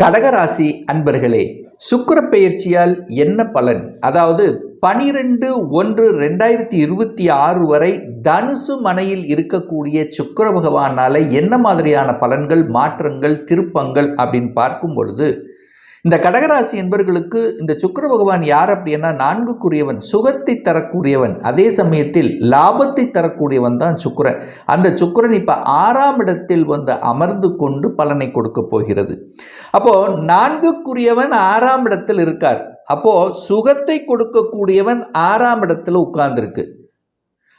கடகராசி அன்பர்களே சுக்கர பெயர்ச்சியால் என்ன பலன்? அதாவது பனிரெண்டு ஒன்று ரெண்டாயிரத்தி இருபத்தி ஆறு வரை தனுசு மனையில் இருக்கக்கூடிய சுக்கர பகவானால் என்ன மாதிரியான பலன்கள் மாற்றங்கள் திருப்பங்கள் அப்படின்னு பார்க்கும் பொழுது இந்த கடகராசி என்பர்களுக்கு இந்த சுக்கிர பகவான் யார் அப்படின்னா நான்குக்குரியவன் சுகத்தை தரக்கூடியவன். அதே சமயத்தில் லாபத்தை தரக்கூடியவன் தான் சுக்கிரன். அந்த சுக்கிரன் இப்போ ஆறாம் இடத்தில் வந்து அமர்ந்து கொண்டு பலனை கொடுக்க போகிறது. அப்போ நான்குக்குரியவன் ஆறாம் இடத்தில் இருக்கார். அப்போ சுகத்தை கொடுக்கக்கூடியவன் ஆறாம் இடத்துல உட்கார்ந்துருக்கு.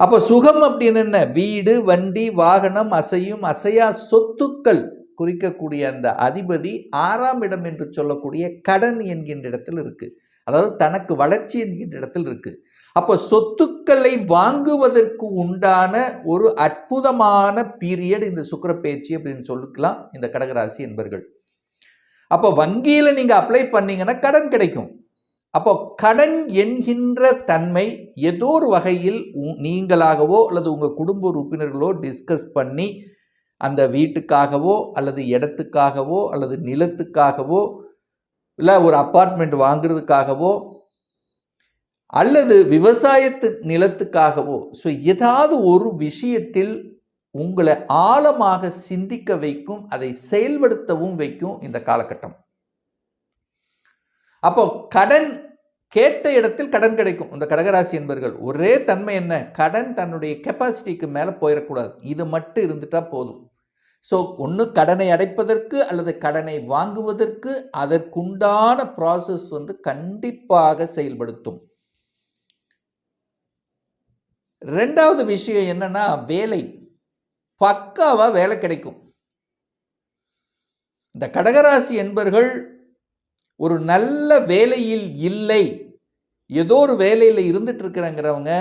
அப்போ சுகம் அப்படின்னு என்ன? வீடு வண்டி வாகனம் அசையும் அசையா சொத்துக்கள். குறிக்கக்கூடிய அந்த அதிபதி ஆறாம் இடம் என்று சொல்லக்கூடிய கடன் என்கின்ற இடத்தில் இருக்குது அதாவது தனக்கு வளர்ச்சி என்கின்ற இடத்தில் இருக்குது அப்போ சொத்துக்களை வாங்குவதற்கு உண்டான ஒரு அற்புதமான பீரியட் இந்த சுக்கிர பேச்சு அப்படின்னு சொல்லிக்கலாம் இந்த கடகராசி என்பர்கள். அப்போ வங்கியில் நீங்கள் அப்ளை பண்ணீங்கன்னா கடன் கிடைக்கும். அப்போ கடன் என்கின்ற தன்மை ஏதோ ஒரு வகையில் உ- நீங்களாகவோ அல்லது உங்கள் குடும்ப உறுப்பினர்களோ டிஸ்கஸ் பண்ணி அந்த வீட்டுக்காகவோ அல்லது இடத்துக்காகவோ அல்லது நிலத்துக்காகவோ இல்லை ஒரு அப்பார்ட்மெண்ட் வாங்குறதுக்காகவோ அல்லது விவசாயத்து நிலத்துக்காகவோ. ஸோ ஏதாவது ஒரு விஷயத்தில் உங்களை ஆழமாக சிந்திக்க வைக்கும் அதை செயல்படுத்தவும் வைக்கும் இந்த காலகட்டம். அப்போ கடன் கேட்ட இடத்தில் கடன் கிடைக்கும். இந்த கடகராசி என்பர்கள் ஒரே தன்மை என்ன? கடன் தன்னுடைய கெப்பாசிட்டிக்கு மேலே போயிடக்கூடாது. இது மட்டும் இருந்துட்டா போதும். ஸோ ஒன்று கடனை அடைப்பதற்கு அல்லது கடனை வாங்குவதற்கு அதற்குண்டான ப்ராசஸ் வந்து கண்டிப்பாக செயல்படுத்தும். ரெண்டாவது விஷயம் என்னன்னா வேலை. பக்காவாக வேலை கிடைக்கும். இந்த கடகராசி என்பர்கள் ஒரு நல்ல வேலையில் இல்லை. ஏதோ ஒரு வேலையில் இருந்துட்டு இருக்கிறங்கிறவங்க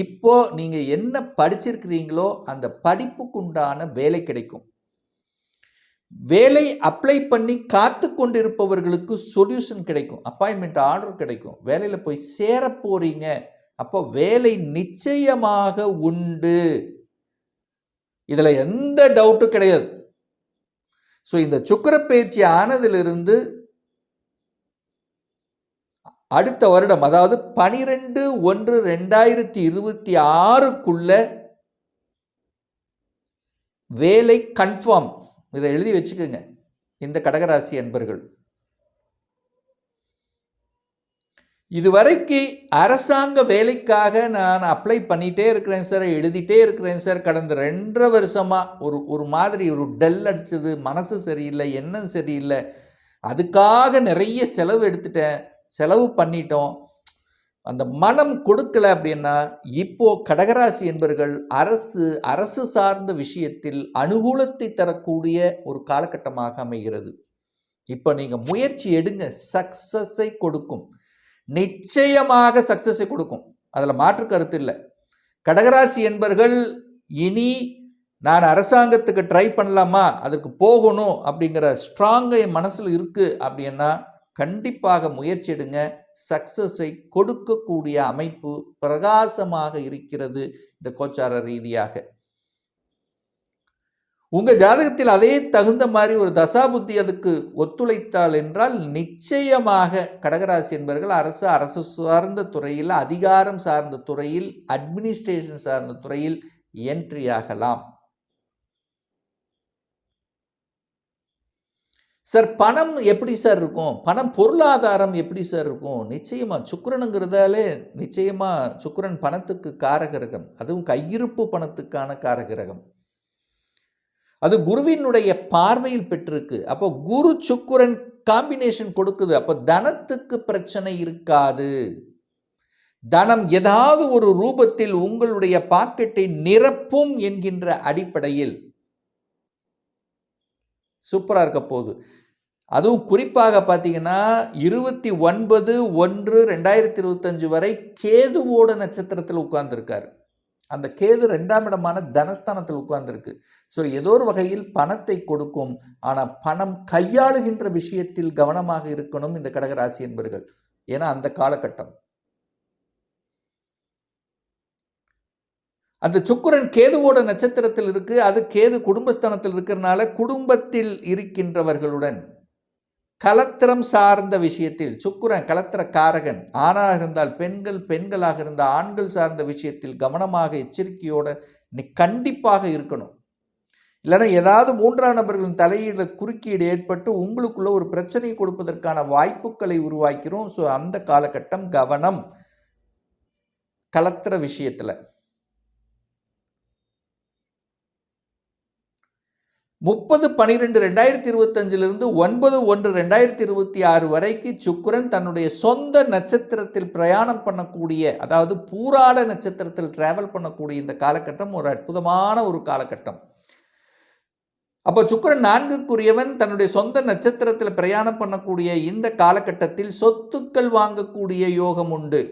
இப்போ நீங்கள் என்ன படிச்சிருக்கிறீங்களோ அந்த படிப்புக்குண்டான வேலை கிடைக்கும். வேலை அப்ளை பண்ணி காத்து கொண்டிருப்பவர்களுக்கு சொல்யூஷன் கிடைக்கும். அப்பாயின்மெண்ட் ஆர்டர் கிடைக்கும். வேலையில் போய் சேர போறீங்க. அப்போ வேலை நிச்சயமாக உண்டு. இதில் எந்த டவுட்டும் கிடையாது. ஸோ இந்த சுக்கிர பயிற்சி ஆனதிலிருந்து அடுத்த வருடம் அதாவது பனிரெண்டு ஒன்று ரெண்டாயிரத்தி இருபத்தி ஆறுக்குள்ள வேலை கன்ஃபார்ம் இதை எழுதி வச்சுக்கோங்க. இந்த கடகராசி அன்பர்கள். இதுவரைக்கு அரசாங்க வேலைக்காக நான் அப்ளை பண்ணிகிட்டே இருக்கிறேன் சார் எழுதிட்டே இருக்கிறேன் சார் கடந்த ரெண்டரை வருஷமாக ஒரு ஒரு மாதிரி ஒரு டல் அடிச்சது மனசு சரியில்லை எண்ணம் சரியில்லை. அதுக்காக நிறைய செலவு எடுத்துட்டேன். செலவு பண்ணிட்டோம். அந்த மனம் கொடுக்கல அப்படின்னா இப்போ கடகராசி என்பர்கள் அரசு அரசு சார்ந்த விஷயத்தில் அனுகூலத்தை தரக்கூடிய ஒரு காலகட்டமாக அமைகிறது. இப்போ நீங்கள் முயற்சி எடுங்க. சக்சஸை கொடுக்கும். நிச்சயமாக சக்சஸை கொடுக்கும். அதில் மாற்று கருத்து இல்லை. கடகராசி என்பர்கள் இனி நான் அரசாங்கத்துக்கு ட்ரை பண்ணலாமா? அதற்கு போகணும் அப்படிங்கிற ஸ்ட்ராங்கை மனசில் இருக்குது அப்படின்னா கண்டிப்பாக முயற்சி எடுங்க சக்சஸை கொடுக்கக்கூடிய அமைப்பு பிரகாசமாக இருக்கிறது இந்த கோச்சார ரீதியாக. உங்கள் ஜாதகத்தில் அதே தகுந்த மாதிரி ஒரு தசாபுத்தி அதுக்கு ஒத்துழைத்தால் என்றால் நிச்சயமாக கடகராசி என்பவர்கள் அரசு அரசு சார்ந்த துறையில் அதிகாரம் சார்ந்த துறையில் அட்மினிஸ்ட்ரேஷன் சார்ந்த துறையில் என்ட்ரி ஆகலாம். சார் பணம் எப்படி சார் இருக்கும்? பணம் பொருளாதாரம் எப்படி சார் இருக்கும்? நிச்சயமாக சுக்கரனுங்கிறதாலே நிச்சயமாக சுக்கரன் பணத்துக்கு காரகிரகம். அதுவும் கையிருப்பு பணத்துக்கான காரகிரகம். அது குருவினுடைய பார்வையில் பெற்றிருக்கு. அப்போ குரு சுக்கிரன் காம்பினேஷன் கொடுக்குது. அப்போ தனத்துக்கு பிரச்சனை இருக்காது. தனம் ஏதாவது ஒரு ரூபத்தில் உங்களுடைய பாக்கெட்டை நிரப்பும் என்கின்ற அடிப்படையில் சூப்பராக இருக்க போகுது. அதுவும் குறிப்பாக பார்த்தீங்கன்னா இருபத்தி ஒன்பது ஒன்று ரெண்டாயிரத்தி இருபத்தஞ்சு வரை கேதுவோட நட்சத்திரத்தில் உட்கார்ந்துருக்கார். அந்த கேது ரெண்டாம் இடமான தனஸ்தானத்தில் உட்கார்ந்துருக்கு. ஸோ ஏதோ ஒரு வகையில் பணத்தை கொடுக்கும் ஆனால் பணம் கையாளுகின்ற விஷயத்தில் கவனமாக இருக்கணும் இந்த கடகராசி என்பர்கள். ஏன்னா அந்த காலகட்டம். அந்த சுக்குரன் கேதுவோட நட்சத்திரத்தில் இருக்கு அது கேது குடும்பஸ்தானத்தில் இருக்கிறனால குடும்பத்தில் இருக்கின்றவர்களுடன். கலத்திரம் சார்ந்த விஷயத்தில் சுக்கிரன் கலத்திர காரகன் ஆணாக இருந்தால் பெண்கள் பெண்களாக இருந்தால் ஆண்கள் சார்ந்த விஷயத்தில் கவனமாக எச்சரிக்கையோட நீ கண்டிப்பாக இருக்கணும். இல்லைன்னா ஏதாவது மூன்றாம் நபர்களின் தலையீடு குறுக்கீடு ஏற்பட்டு உங்களுக்குள்ள ஒரு பிரச்சனையை கொடுப்பதற்கான வாய்ப்புகளை உருவாக்கிறோம். ஸோ அந்த காலகட்டம் கவனம். கலத்திர விஷயத்தில். முப்பது பனிரெண்டு ரெண்டாயிரத்தி இருபத்தஞ்சிலிருந்து ஒன்பது ஒன்று ரெண்டாயிரத்தி இருபத்தி ஆறு வரைக்கு சுக்கரன் தன்னுடைய சொந்த நட்சத்திரத்தில் பிரயாணம் பண்ணக்கூடிய அதாவது பூராட நட்சத்திரத்தில் டிராவல் பண்ணக்கூடிய இந்த காலகட்டம் ஒரு அற்புதமான ஒரு காலகட்டம். அப்போ சுக்கரன் நான்குக்குரியவன் தன்னுடைய சொந்த நட்சத்திரத்தில் பிரயாணம் பண்ணக்கூடிய இந்த காலகட்டத்தில் சொத்துக்கள் வாங்கக்கூடிய யோகம் உண்டு.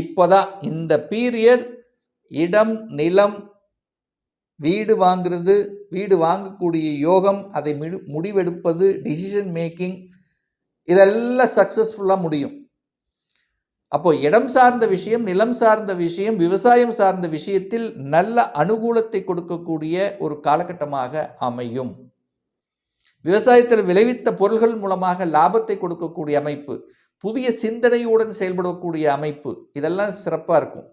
இப்போதான் இந்த பீரியட் இடம் நிலம் வீடு வாங்குறது வீடு வாங்கக்கூடிய யோகம் அதை முடிவெடுப்பது டிசிஷன் மேக்கிங் இதெல்லாம் சக்ஸஸ்ஃபுல்லாக முடியும். அப்போது இடம் சார்ந்த விஷயம் நிலம் சார்ந்த விஷயம் விவசாயம் சார்ந்த விஷயத்தில் நல்ல அனுகூலத்தை கொடுக்கக்கூடிய ஒரு காலகட்டமாக அமையும். விவசாயத்தில் விளைவித்த பொருள்கள் மூலமாக லாபத்தை கொடுக்கக்கூடிய அமைப்பு புதிய சிந்தனையுடன் செயல்படக்கூடிய அமைப்பு இதெல்லாம் சிறப்பாக இருக்கும்.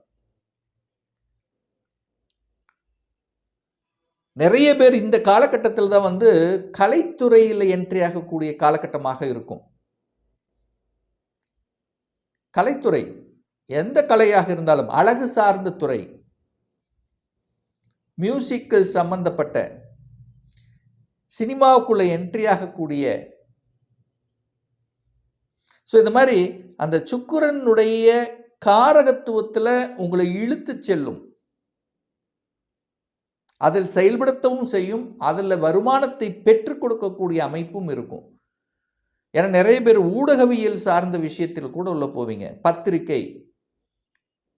நிறைய பேர் இந்த காலகட்டத்தில் தான் வந்து கலைத்துறையில் என்ட்ரி ஆகக்கூடிய காலகட்டமாக இருக்கும். கலைத்துறை எந்த கலையாக இருந்தாலும் அழகு சார்ந்த துறை மியூசிக்கல் சம்பந்தப்பட்ட சினிமாவுக்குள்ளே என்ட்ரி ஆகக்கூடிய. ஸோ இந்த மாதிரி அந்த சுக்குரனுடைய காரகத்துவத்தில் உங்களை இழுத்து செல்லும். அதில் செயல்படுத்தவும் செய்யும் அதில் வருமானத்தை பெற்றுக் கொடுக்கக்கூடிய அமைப்பும் இருக்கும். ஏன்னா நிறைய பேர் ஊடகவியல் சார்ந்த விஷயத்தில் கூட உள்ள போவீங்க. பத்திரிகை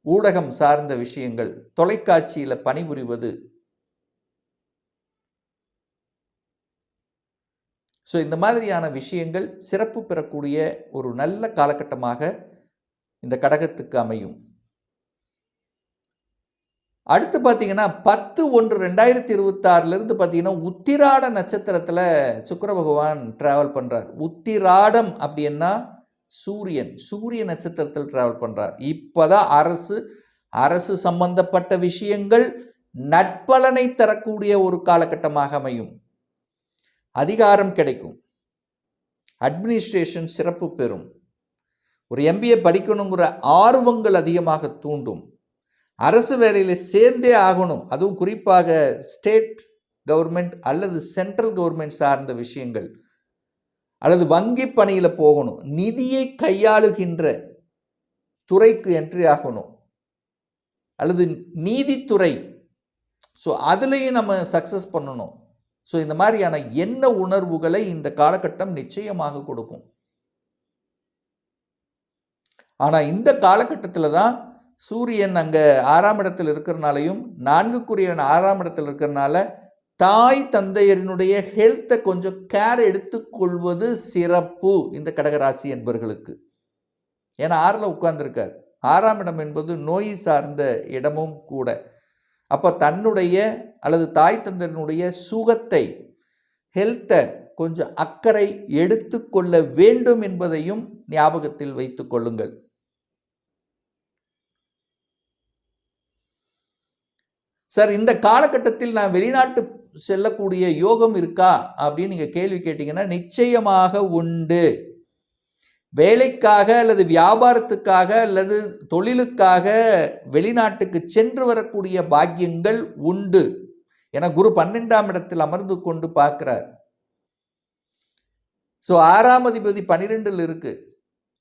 ஊடகம் சார்ந்த விஷயங்கள் தொலைக்காட்சியில் பணிபுரிவது. ஸோ இந்த மாதிரியான விஷயங்கள் சிறப்பு பெறக்கூடிய ஒரு நல்ல காலகட்டமாக இந்த கடகத்துக்கு அமையும். அடுத்து பார்த்தீங்கன்னா பத்து ஒன்று ரெண்டாயிரத்தி இருபத்தாறுலேருந்து பார்த்தீங்கன்னா உத்திராட நட்சத்திரத்தில் சுக்கர பகவான் ட்ராவல் பண்ணுறார் உத்திராடம் அப்படின்னா சூரியன். சூரிய நட்சத்திரத்தில் ட்ராவல் பண்ணுறார் இப்போ தான் அரசு அரசு சம்பந்தப்பட்ட விஷயங்கள் நட்பலனை தரக்கூடிய ஒரு காலகட்டமாக அமையும். அதிகாரம் கிடைக்கும். அட்மினிஸ்ட்ரேஷன் சிறப்பு பெறும். ஒரு எம்பிஏ படிக்கணுங்கிற ஆர்வங்கள் அதிகமாக தூண்டும். அரசு வேலையில் சேர்ந்தே ஆகணும். அதுவும் குறிப்பாக ஸ்டேட் கவர்மெண்ட் அல்லது சென்ட்ரல் கவர்மெண்ட் சார்ந்த விஷயங்கள். அல்லது வங்கி பணியில் போகணும். நிதியை கையாளுகின்ற துறைக்கு என்ட்ரி ஆகணும். அல்லது நீதித்துறை. ஸோ அதுலேயும் நம்ம சக்ஸஸ் பண்ணணும். ஸோ இந்த மாதிரியான என்ன உணர்வுகளை இந்த காலகட்டம் நிச்சயமாக கொடுக்கும். ஆனால் இந்த காலகட்டத்தில் தான் சூரியன் அங்கே ஆறாம் இடத்தில் இருக்கிறனாலையும் நான்குக்குரியவன் ஆறாம் இடத்தில் இருக்கிறனால தாய் தந்தையரினுடைய ஹெல்த்தை கொஞ்சம் கேர் எடுத்துக்கொள்வது சிறப்பு இந்த கடகராசி என்பவர்களுக்கு ஏன்னா ஆறில் உட்கார்ந்துருக்கார். ஆறாம் இடம் என்பது நோய் சார்ந்த இடமும் கூட. அப்போ தன்னுடைய அல்லது தாய் தந்தையினுடைய சுகத்தை ஹெல்த்தை கொஞ்சம் அக்கறை எடுத்துக்கொள்ள வேண்டும் என்பதையும் ஞாபகத்தில் வைத்து கொள்ளுங்கள். சார் இந்த காலகட்டத்தில் நான் வெளிநாட்டு செல்லக்கூடிய யோகம் இருக்கா? அப்படின்னு நீங்கள் கேள்வி கேட்டிங்கன்னா நிச்சயமாக உண்டு. வேலைக்காக அல்லது வியாபாரத்துக்காக அல்லது தொழிலுக்காக வெளிநாட்டுக்கு சென்று வரக்கூடிய பாக்கியங்கள் உண்டு. என குரு பன்னெண்டாம் இடத்தில் அமர்ந்து கொண்டு பார்க்குறார். ஸோ ஆறாம் அதிபதி பன்னிரெண்டில் இருக்குது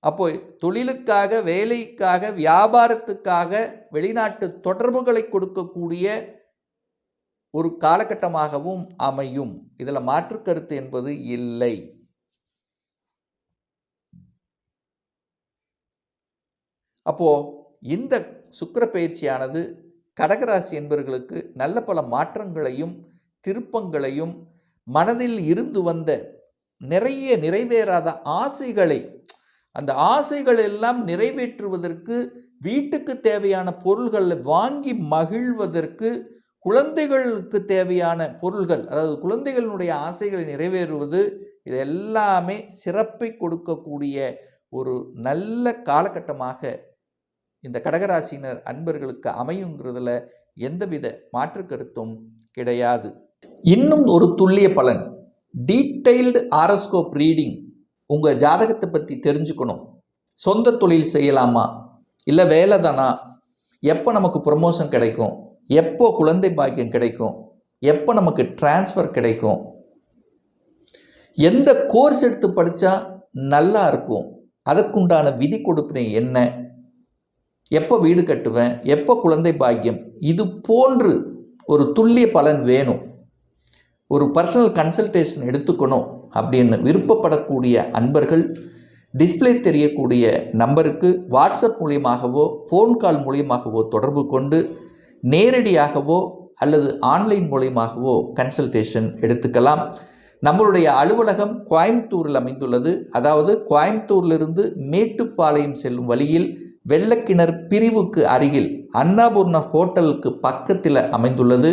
அப்போ தொழிலுக்காக வேலைக்காக வியாபாரத்துக்காக வெளிநாட்டு தொடர்புகளை கொடுக்கக்கூடிய ஒரு காலகட்டமாகவும் அமையும். இதில் மாற்று கருத்து என்பது இல்லை. அப்போது இந்த சுக்கர பயிற்சியானது கடகராசி என்பவர்களுக்கு நல்ல பல மாற்றங்களையும் திருப்பங்களையும் மனதில் இருந்து வந்த நிறைய நிறைவேறாத ஆசைகளை அந்த ஆசைகள் எல்லாம் நிறைவேற்றுவதற்கு வீட்டுக்கு தேவையான பொருள்களை வாங்கி மகிழ்வதற்கு குழந்தைகளுக்கு தேவையான பொருள்கள் அதாவது குழந்தைகளினுடைய ஆசைகளை நிறைவேறுவது இது எல்லாமே சிறப்பை கொடுக்கக்கூடிய ஒரு நல்ல காலகட்டமாக இந்த கடகராசினர் அன்பர்களுக்கு அமையுங்கிறதுல எந்தவித மாற்று கருத்தும் கிடையாது. இன்னும் ஒரு துல்லிய பலன். டீட்டெயில்டு ஆரோஸ்கோப் ரீடிங் உங்கள் ஜாதகத்தை பற்றி தெரிஞ்சுக்கணும். சொந்த தொழில் செய்யலாமா? இல்லை வேலை தானா? எப்போ நமக்கு ப்ரமோஷன் கிடைக்கும்? எப்போ குழந்தை பாக்கியம் கிடைக்கும்? எப்போ நமக்கு டிரான்ஸ்ஃபர் கிடைக்கும்? எந்த கோர்ஸ் எடுத்து படித்தா நல்லா இருக்கும்? அதற்குண்டான விதி கொடுப்பினை என்ன? எப்போ வீடு கட்டுவேன்? எப்போ குழந்தை பாக்கியம்? இது போன்று ஒரு துல்லிய பலன் வேணும். ஒரு பர்சனல் கன்சல்டேஷன் எடுத்துக்கணும். அப்படின்னு விருப்பப்படக்கூடிய அன்பர்கள் டிஸ்ப்ளே தெரியக்கூடிய நம்பருக்கு வாட்ஸ்அப் மூலியமாகவோ ஃபோன் கால் மூலியமாகவோ தொடர்பு கொண்டு நேரடியாகவோ அல்லது ஆன்லைன் மூலியமாகவோ கன்சல்டேஷன் எடுத்துக்கலாம். நம்மளுடைய அலுவலகம் கோயம்புத்தூரில் அமைந்துள்ளது. அதாவது கோயம்புத்தூரிலிருந்து மேட்டுப்பாளையம் செல்லும் வழியில் வெள்ளக்கிணர் பிரிவுக்கு அருகில் அன்னபூர்ண ஹோட்டலுக்கு பக்கத்தில் அமைந்துள்ளது.